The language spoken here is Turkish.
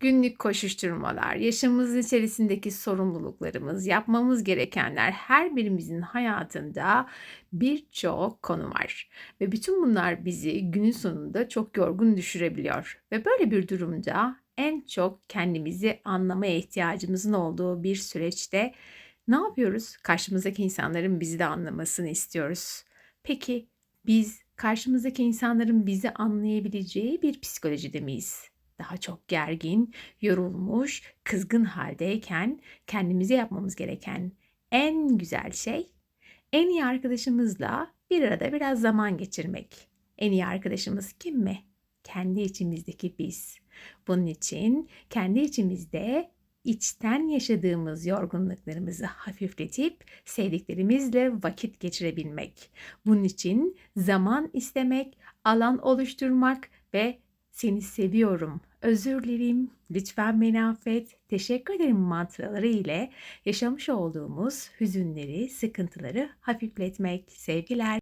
Günlük koşuşturmalar, yaşamımızın içerisindeki sorumluluklarımız, yapmamız gerekenler her birimizin hayatında birçok konu var. Ve bütün bunlar bizi günün sonunda çok yorgun düşürebiliyor. Ve böyle bir durumda en çok kendimizi anlamaya ihtiyacımızın olduğu bir süreçte ne yapıyoruz? Karşımızdaki insanların bizi de anlamasını istiyoruz. Peki biz karşımızdaki insanların bizi anlayabileceği bir psikolojide miyiz? Daha çok gergin, yorulmuş, kızgın haldeyken kendimize yapmamız gereken en güzel şey en iyi arkadaşımızla bir arada biraz zaman geçirmek. En iyi arkadaşımız kim mi? Kendi içimizdeki biz. Bunun için kendi içimizde içten yaşadığımız yorgunluklarımızı hafifletip sevdiklerimizle vakit geçirebilmek. Bunun için zaman istemek, alan oluşturmak ve seni seviyorum, özür dilerim, lütfen beni affet, teşekkür ederim mantraları ile yaşamış olduğumuz hüzünleri, sıkıntıları hafifletmek. Sevgiler.